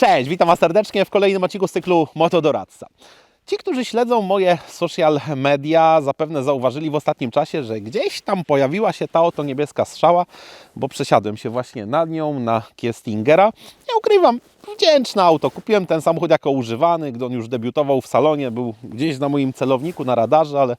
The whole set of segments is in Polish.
Cześć, witam Was serdecznie w kolejnym odcinku z cyklu Motodoradca. Ci, którzy śledzą moje social media, zapewne zauważyli w ostatnim czasie, że gdzieś tam pojawiła się ta oto niebieska strzała, bo przesiadłem się właśnie nad nią na Kia Stingera. Nie ukrywam, wdzięczne auto. Kupiłem ten samochód jako używany, gdy on już debiutował w salonie, był gdzieś na moim celowniku, na radarze, ale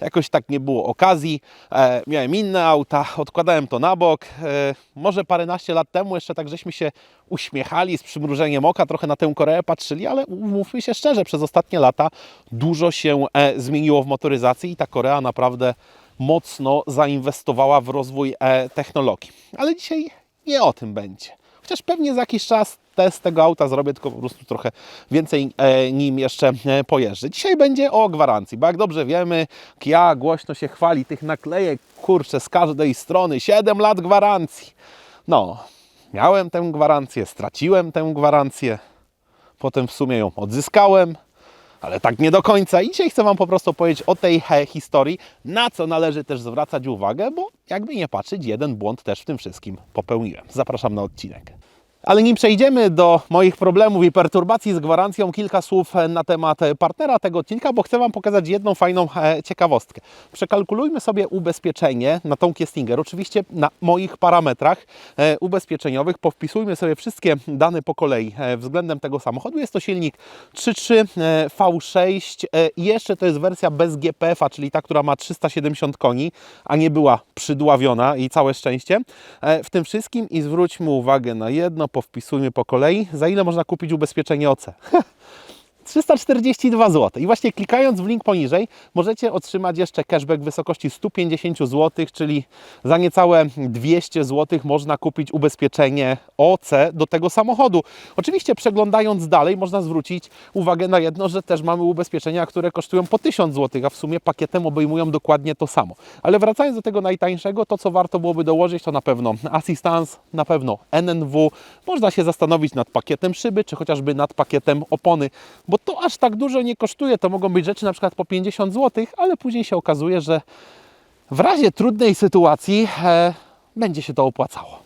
jakoś tak nie było okazji. E, miałem inne auta, odkładałem to na bok. E, może paręnaście lat temu jeszcze tak żeśmy się uśmiechali z przymrużeniem oka, trochę na tę Koreę patrzyli, ale umówmy się szczerze, przez ostatnie lata dużo się e, zmieniło w motoryzacji i ta Korea naprawdę mocno zainwestowała w rozwój e, technologii. Ale dzisiaj nie o tym będzie. Chociaż pewnie za jakiś czas test tego auta zrobię, tylko po prostu trochę więcej e, nim jeszcze e, pojeżdżę. Dzisiaj będzie o gwarancji, bo jak dobrze wiemy, Kia głośno się chwali tych naklejek, kurczę, z każdej strony, 7 lat gwarancji. No, miałem tę gwarancję, straciłem tę gwarancję, potem w sumie ją odzyskałem, ale tak nie do końca. I dzisiaj chcę Wam po prostu powiedzieć o tej historii, na co należy też zwracać uwagę, bo jakby nie patrzeć, jeden błąd też w tym wszystkim popełniłem. Zapraszam na odcinek. Ale nim przejdziemy do moich problemów i perturbacji z gwarancją, kilka słów na temat partnera tego odcinka, bo chcę Wam pokazać jedną fajną e, ciekawostkę. Przekalkulujmy sobie ubezpieczenie na tą Kiestinger, oczywiście na moich parametrach e, ubezpieczeniowych. Powpisujmy sobie wszystkie dane po kolei e, względem tego samochodu. Jest to silnik 3.3 e, V6 e, i jeszcze to jest wersja bez GPF-a, czyli ta, która ma 370 koni, a nie była przydławiona i całe szczęście. E, W tym wszystkim i zwróćmy uwagę na jedno, powpisujmy po kolei, za ile można kupić ubezpieczenie OC. 342 zł. I właśnie klikając w link poniżej możecie otrzymać jeszcze cashback w wysokości 150 zł, czyli za niecałe 200 zł można kupić ubezpieczenie OC do tego samochodu. Oczywiście przeglądając dalej można zwrócić uwagę na jedno, że też mamy ubezpieczenia, które kosztują po 1000 zł, a w sumie pakietem obejmują dokładnie to samo. Ale wracając do tego najtańszego, to co warto byłoby dołożyć to na pewno Assistance, na pewno NNW. Można się zastanowić nad pakietem szyby, czy chociażby nad pakietem opony, bo to aż tak dużo nie kosztuje. To mogą być rzeczy na przykład po 50 zł, ale później się okazuje, że w razie trudnej sytuacji e, będzie się to opłacało.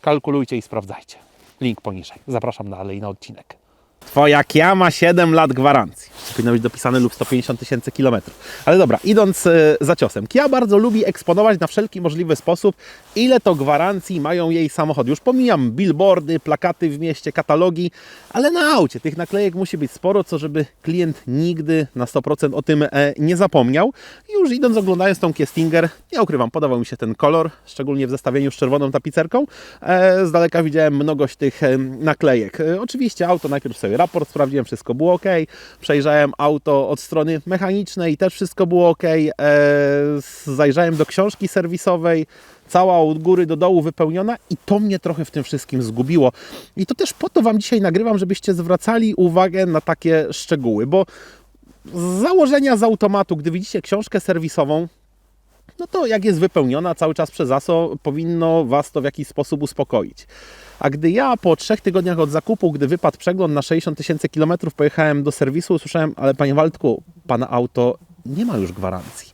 Kalkulujcie i sprawdzajcie. Link poniżej. Zapraszam dalej na odcinek. Twoja Kia ma 7 lat gwarancji. Powinno być dopisane lub 150 tysięcy kilometrów. Ale dobra, idąc e, za ciosem. Kia bardzo lubi eksponować na wszelki możliwy sposób, ile to gwarancji mają jej samochody. Już pomijam billboardy, plakaty w mieście, katalogi, ale na aucie tych naklejek musi być sporo, co żeby klient nigdy na 100% o tym e, nie zapomniał. I już idąc, oglądając tą Kia Stinger, nie ukrywam, podobał mi się ten kolor, szczególnie w zestawieniu z czerwoną tapicerką. E, z daleka widziałem mnogość tych naklejek. Oczywiście auto najpierw sobie raport sprawdziłem, wszystko było ok. Przejrzałem auto od strony mechanicznej, też wszystko było ok. E, zajrzałem do książki serwisowej, cała od góry do dołu wypełniona i to mnie trochę w tym wszystkim zgubiło. I to też po to Wam dzisiaj nagrywam, żebyście zwracali uwagę na takie szczegóły, bo z założenia z automatu, gdy widzicie książkę serwisową, no to jak jest wypełniona cały czas przez ASO, powinno Was to w jakiś sposób uspokoić. A gdy ja po trzech tygodniach od zakupu, gdy wypadł przegląd na 60 tysięcy kilometrów, pojechałem do serwisu, usłyszałem, ale Panie Waldku, Pana auto nie ma już gwarancji.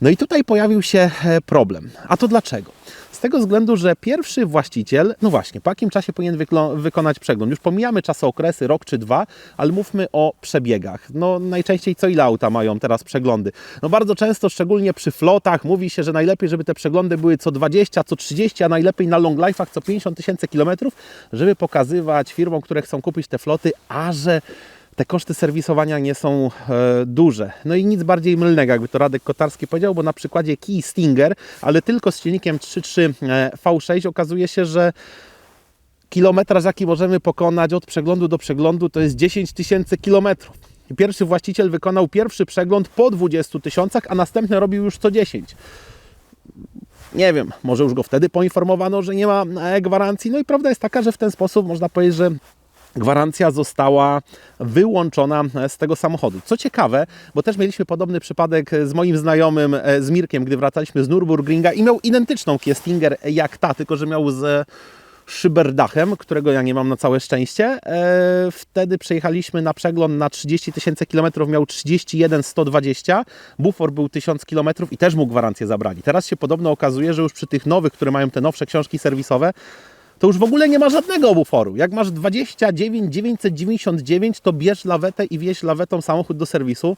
No i tutaj pojawił się e, problem. A to dlaczego? Z tego względu, że pierwszy właściciel, no właśnie, po jakim czasie powinien wykonać przegląd? Już pomijamy czasokresy, rok czy dwa, ale mówmy o przebiegach. No najczęściej co ile auta mają teraz przeglądy? No bardzo często, szczególnie przy flotach, mówi się, że najlepiej, żeby te przeglądy były co 20, co 30, a najlepiej na long life'ach co 50 tysięcy kilometrów, żeby pokazywać firmom, które chcą kupić te floty, a że te koszty serwisowania nie są e, duże. No i nic bardziej mylnego, jakby to Radek Kotarski powiedział, bo na przykładzie Key Stinger, ale tylko z silnikiem 3.3 e, V6 okazuje się, że kilometraż, jaki możemy pokonać od przeglądu do przeglądu, to jest 10 tysięcy kilometrów. Pierwszy właściciel wykonał pierwszy przegląd po 20 tysiącach, a następny robił już co 10 nie wiem, może już go wtedy poinformowano, że nie ma e, gwarancji. No i prawda jest taka, że w ten sposób można powiedzieć, że gwarancja została wyłączona z tego samochodu. Co ciekawe, bo też mieliśmy podobny przypadek z moim znajomym, e, z Mirkiem, gdy wracaliśmy z Nürburgringa i miał identyczną Kia Stinger jak ta, tylko że miał z szyberdachem, którego ja nie mam na całe szczęście. E, wtedy przejechaliśmy na przegląd na 30 tysięcy kilometrów, miał 31 120, bufor był 1000 kilometrów i też mu gwarancję zabrali. Teraz się podobno okazuje, że już przy tych nowych, które mają te nowsze książki serwisowe, to już w ogóle nie ma żadnego obuforu. Jak masz 29 999, to bierz lawetę i wieź lawetą samochód do serwisu,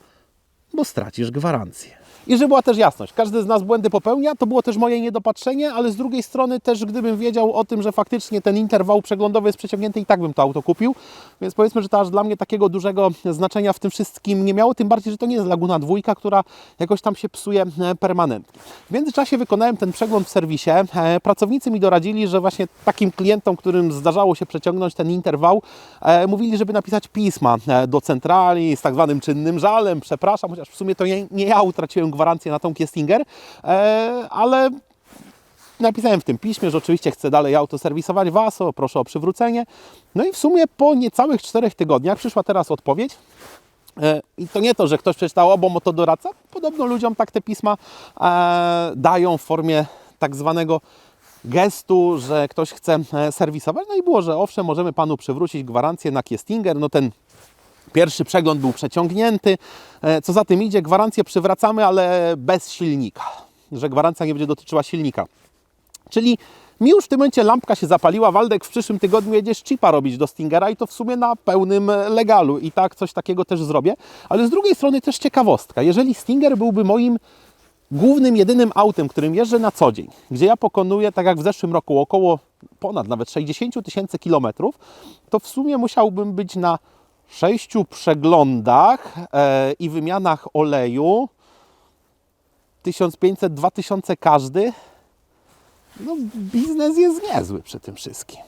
bo stracisz gwarancję. I żeby była też jasność, każdy z nas błędy popełnia, to było też moje niedopatrzenie, ale z drugiej strony też gdybym wiedział o tym, że faktycznie ten interwał przeglądowy jest przeciągnięty i tak bym to auto kupił, więc powiedzmy, że to aż dla mnie takiego dużego znaczenia w tym wszystkim nie miało, tym bardziej, że to nie jest Laguna dwójka, która jakoś tam się psuje e, permanentnie. W międzyczasie wykonałem ten przegląd w serwisie, E, pracownicy mi doradzili, że właśnie takim klientom, którym zdarzało się przeciągnąć ten interwał, e, mówili, żeby napisać pisma do centrali z tak zwanym czynnym żalem, przepraszam, chociaż w sumie to nie, nie ja utraciłem gwarancję na tą Kiestinger, e, ale napisałem w tym piśmie, że oczywiście chcę dalej auto serwisować WASO, proszę o przywrócenie. No i w sumie po niecałych czterech tygodniach przyszła teraz odpowiedź. E, I to nie to, że ktoś przeczytał, o, bo to doradca. Podobno ludziom tak te pisma e, dają w formie tak zwanego gestu, że ktoś chce serwisować. No i było, że owszem, możemy panu przywrócić gwarancję na Kiestinger. No ten Pierwszy przegląd był przeciągnięty. E, Co za tym idzie, gwarancję przywracamy, ale bez silnika. Że gwarancja nie będzie dotyczyła silnika. Czyli mi już w tym momencie lampka się zapaliła. Waldek, w przyszłym tygodniu jedziesz chipa robić do Stingera i to w sumie na pełnym legalu. I tak coś takiego też zrobię. Ale z drugiej strony też ciekawostka. Jeżeli Stinger byłby moim głównym, jedynym autem, którym jeżdżę na co dzień, gdzie ja pokonuję, tak jak w zeszłym roku, około ponad nawet 60 tysięcy kilometrów, to w sumie musiałbym być na sześciu przeglądach e, i wymianach oleju 1500-2000 każdy. No, biznes jest niezły przy tym wszystkim.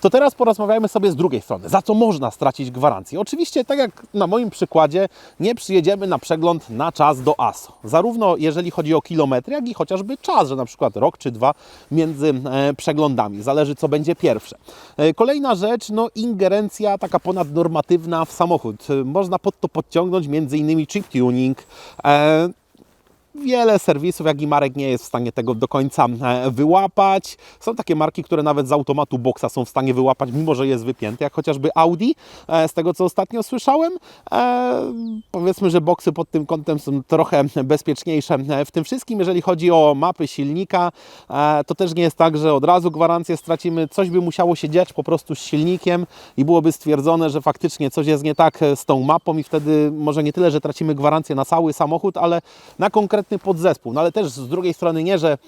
To teraz porozmawiajmy sobie z drugiej strony. Za co można stracić gwarancję? Oczywiście, tak jak na moim przykładzie, nie przyjedziemy na przegląd na czas do ASO. Zarówno jeżeli chodzi o kilometry, jak i chociażby czas, że na przykład rok czy dwa między e, przeglądami. Zależy, co będzie pierwsze. E, kolejna rzecz, no ingerencja taka ponadnormatywna w samochód. E, Można pod to podciągnąć m.in. chip tuning, Wiele serwisów, jak i marek nie jest w stanie tego do końca e, wyłapać. Są takie marki, które nawet z automatu boxa są w stanie wyłapać, mimo że jest wypięty, jak chociażby Audi, e, z tego co ostatnio słyszałem. E, Powiedzmy, że boksy pod tym kątem są trochę bezpieczniejsze w tym wszystkim. Jeżeli chodzi o mapy silnika, to też nie jest tak, że od razu gwarancję stracimy. Coś by musiało się dziać po prostu z silnikiem i byłoby stwierdzone, że faktycznie coś jest nie tak z tą mapą i wtedy może nie tyle, że tracimy gwarancję na cały samochód, ale na konkretny podzespół. No ale też z drugiej strony nie, że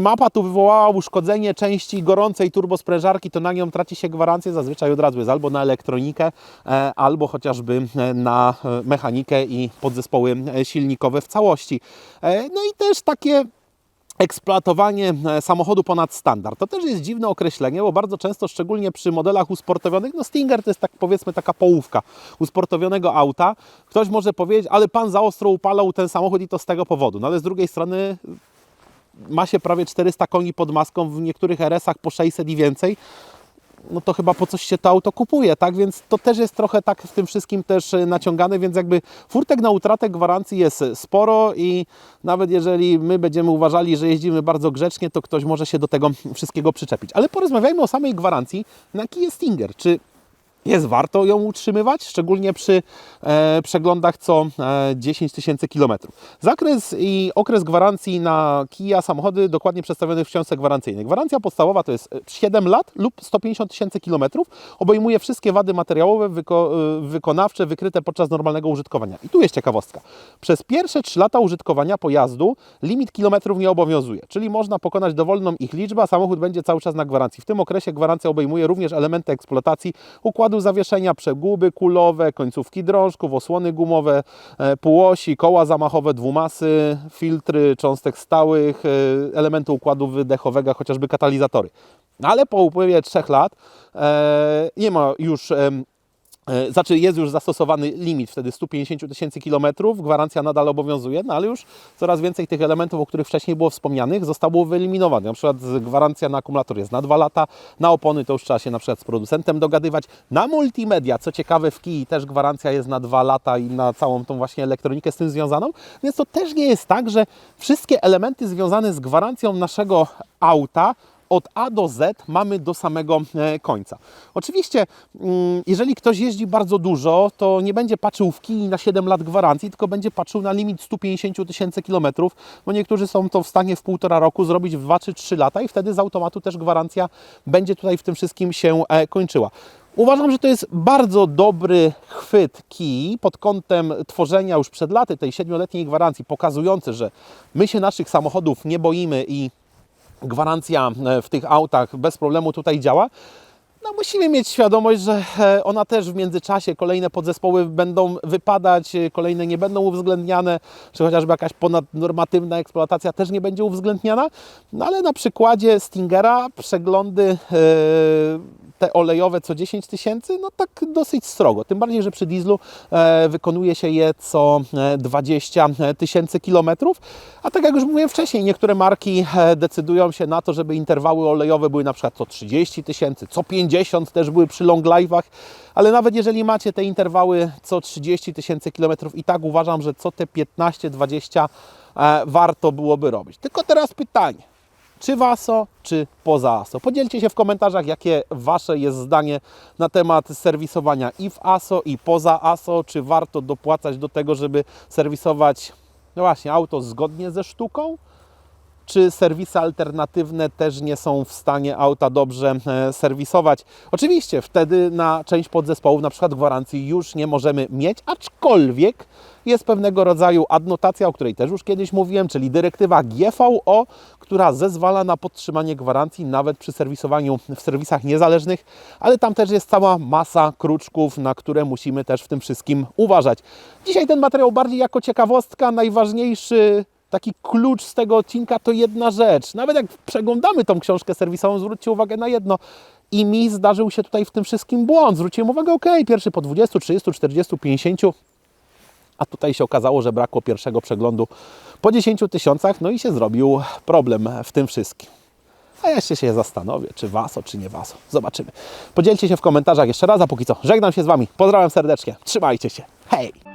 mapa tu wywołała uszkodzenie części gorącej turbosprężarki, to na nią traci się gwarancję. Zazwyczaj od razu jest albo na elektronikę, e, albo chociażby e, na e, mechanikę i podzespoły silnikowe w całości. No i też takie eksploatowanie e, samochodu ponad standard. To też jest dziwne określenie, bo bardzo często, szczególnie przy modelach usportowionych, no Stinger to jest tak powiedzmy taka połówka usportowionego auta. Ktoś może powiedzieć, ale pan za ostro upalał ten samochód i to z tego powodu. No ale z drugiej strony ma się prawie 400 koni pod maską, w niektórych RS-ach po 600 i więcej no to chyba po coś się to auto kupuje, tak? Więc to też jest trochę tak w tym wszystkim też e, naciągane, więc jakby furtek na utratę gwarancji jest sporo i nawet jeżeli my będziemy uważali, że jeździmy bardzo grzecznie, to ktoś może się do tego wszystkiego przyczepić. Ale porozmawiajmy o samej gwarancji na Kia Stinger. Czy jest warto ją utrzymywać, szczególnie przy e, przeglądach co e, 10 tysięcy kilometrów. Zakres i okres gwarancji na Kia samochody dokładnie przedstawiony w książce gwarancyjnej. Gwarancja podstawowa to jest 7 lat lub 150 tysięcy kilometrów. Obejmuje wszystkie wady materiałowe, wyko, e, wykonawcze wykryte podczas normalnego użytkowania. I tu jest ciekawostka. Przez pierwsze 3 lata użytkowania pojazdu limit kilometrów nie obowiązuje, czyli można pokonać dowolną ich liczbę, a samochód będzie cały czas na gwarancji. W tym okresie gwarancja obejmuje również elementy eksploatacji układu zawieszenia, przeguby kulowe, końcówki drążków, osłony gumowe, e, półosi, koła zamachowe, dwumasy, filtry cząstek stałych, e, elementy układu wydechowego, chociażby katalizatory. No Ale po upływie 3 lat e, nie ma już Znaczy jest już zastosowany limit wtedy 150 tysięcy kilometrów, gwarancja nadal obowiązuje, no ale już coraz więcej tych elementów, o których wcześniej było wspomnianych, zostało wyeliminowanych. Na przykład gwarancja na akumulator jest na 2 lata, na opony to już trzeba się na przykład z producentem dogadywać. Na multimedia, co ciekawe w Kii też gwarancja jest na 2 lata i na całą tą właśnie elektronikę z tym związaną, więc to też nie jest tak, że wszystkie elementy związane z gwarancją naszego auta od A do Z mamy do samego e, końca. Oczywiście, mm, jeżeli ktoś jeździ bardzo dużo, to nie będzie patrzył w kij na 7 lat gwarancji, tylko będzie patrzył na limit 150 tysięcy kilometrów, bo niektórzy są to w stanie w półtora roku zrobić w 2 czy 3 lata i wtedy z automatu też gwarancja będzie tutaj w tym wszystkim się e, kończyła. Uważam, że to jest bardzo dobry chwyt kij pod kątem tworzenia już przed laty tej siedmioletniej gwarancji, pokazujący, że my się naszych samochodów nie boimy i gwarancja e, w tych autach bez problemu tutaj działa. No musimy mieć świadomość, że e, ona też w międzyczasie kolejne podzespoły będą wypadać, e, kolejne nie będą uwzględniane, czy chociażby jakaś ponadnormatywna eksploatacja też nie będzie uwzględniana. No ale na przykładzie Stingera przeglądy e, te olejowe co 10 tysięcy, no tak dosyć strogo. Tym bardziej, że przy dieslu e, wykonuje się je co e, 20 tysięcy kilometrów. A tak jak już mówiłem wcześniej, niektóre marki e, decydują się na to, żeby interwały olejowe były na przykład co 30 tysięcy, co 50 też były przy long live'ach. Ale nawet jeżeli macie te interwały co 30 tysięcy kilometrów, i tak uważam, że co te 15-20 e, warto byłoby robić. Tylko teraz pytanie czy w ASO, czy poza ASO. Podzielcie się w komentarzach, jakie Wasze jest zdanie na temat serwisowania i w ASO, i poza ASO. Czy warto dopłacać do tego, żeby serwisować no właśnie, auto zgodnie ze sztuką? Czy serwisy alternatywne też nie są w stanie auta dobrze e, serwisować? Oczywiście wtedy na część podzespołów, na przykład gwarancji, już nie możemy mieć, aczkolwiek jest pewnego rodzaju adnotacja, o której też już kiedyś mówiłem, czyli dyrektywa GVO, która zezwala na podtrzymanie gwarancji nawet przy serwisowaniu w serwisach niezależnych, ale tam też jest cała masa kruczków, na które musimy też w tym wszystkim uważać. Dzisiaj ten materiał bardziej jako ciekawostka, najważniejszy taki klucz z tego odcinka to jedna rzecz. Nawet jak przeglądamy tą książkę serwisową, zwróćcie uwagę na jedno. I mi zdarzył się tutaj w tym wszystkim błąd. Zwróciłem uwagę, ok, pierwszy po 20, 30, 40, 50, a tutaj się okazało, że brakło pierwszego przeglądu po 10 tysiącach, no i się zrobił problem w tym wszystkim. A ja jeszcze się zastanowię, czy waso, czy nie waso. Zobaczymy. Podzielcie się w komentarzach jeszcze raz, a póki co żegnam się z Wami. Pozdrawiam serdecznie. Trzymajcie się. Hej!